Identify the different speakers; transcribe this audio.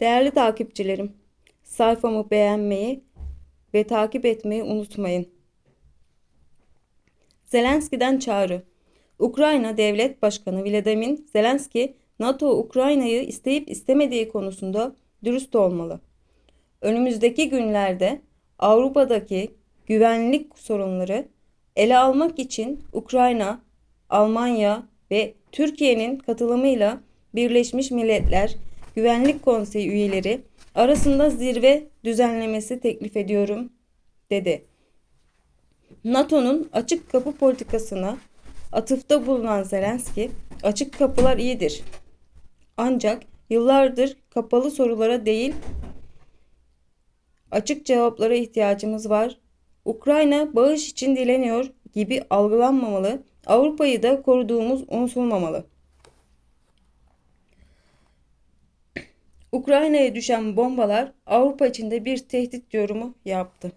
Speaker 1: Değerli takipçilerim, sayfamı beğenmeyi ve takip etmeyi unutmayın. Zelenski'den çağrı. Ukrayna Devlet Başkanı Vladimir Zelenski, NATO Ukrayna'yı isteyip istemediği konusunda dürüst olmalı. Önümüzdeki günlerde Avrupa'daki güvenlik sorunları ele almak için Ukrayna, Almanya ve Türkiye'nin katılımıyla Birleşmiş Milletler Güvenlik Konseyi üyeleri arasında zirve düzenlemesi teklif ediyorum, dedi. NATO'nun açık kapı politikasına atıfta bulunan Zelenski, açık kapılar iyidir. Ancak yıllardır kapalı sorulara değil, açık cevaplara ihtiyacımız var. Ukrayna bağış için dileniyor gibi algılanmamalı. Avrupa'yı da koruduğumuz unutulmamalı. Ukrayna'ya düşen bombalar Avrupa için de bir tehdit yorumu yaptı.